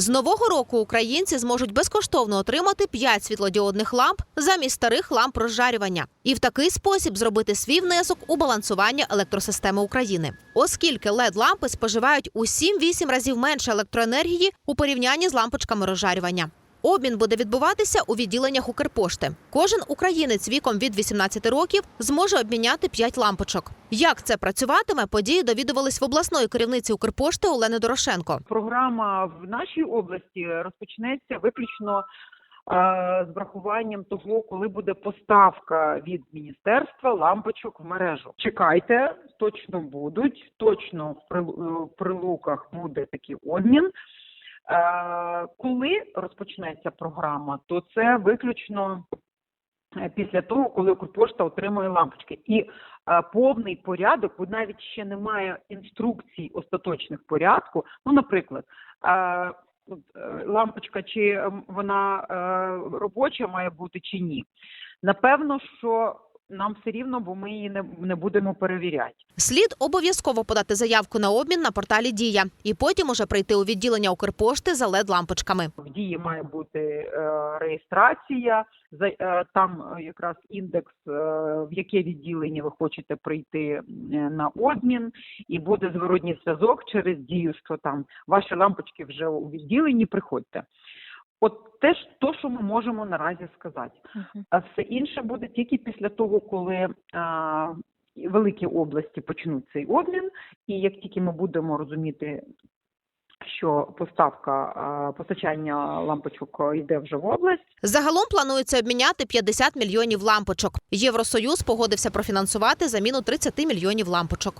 З нового року українці зможуть безкоштовно отримати 5 світлодіодних ламп замість старих ламп розжарювання і в такий спосіб зробити свій внесок у балансування електросистеми України, оскільки led лампи споживають у 7-8 разів менше електроенергії у порівнянні з лампочками розжарювання. Обмін буде відбуватися у відділеннях Укрпошти. Кожен українець віком від 18 років зможе обміняти 5 лампочок. Як це працюватиме, події довідувались в обласної керівниці Укрпошти Олени Дорошенко. Програма в нашій області розпочнеться виключно е, з врахуванням того, коли буде поставка від міністерства лампочок в мережу. Чекайте, точно будуть, точно в е, прилуках буде такий обмін. Е, Коли розпочнеться програма, то це виключно е, після того, коли Укрпошта отримує лампочки. І е, повний порядок, бо навіть ще немає інструкцій остаточних порядку. Ну, наприклад, е, лампочка, чи вона робоча має бути, чи ні. Напевно, що нам все рівно, бо ми її не, не будемо перевіряти. Слід обов'язково подати заявку на обмін на порталі Дія і потім уже прийти у відділення Укрпошти за led лампочками. В дії має бути е, реєстрація, за, е, там е, якраз індекс, е, в яке відділення ви хочете прийти е, на обмін, і буде зворотній зв'язок через дію, що там ваші лампочки вже у відділенні, приходьте. От теж то, що ми можемо наразі сказати. А все інше буде тільки після того, коли а, великі області почнуть цей обмін, і як тільки ми будемо розуміти, що поставка постачання лампочок йде вже в область. Загалом планується обміняти 50 мільйонів лампочок. Євросоюз погодився профінансувати заміну 30 мільйонів лампочок.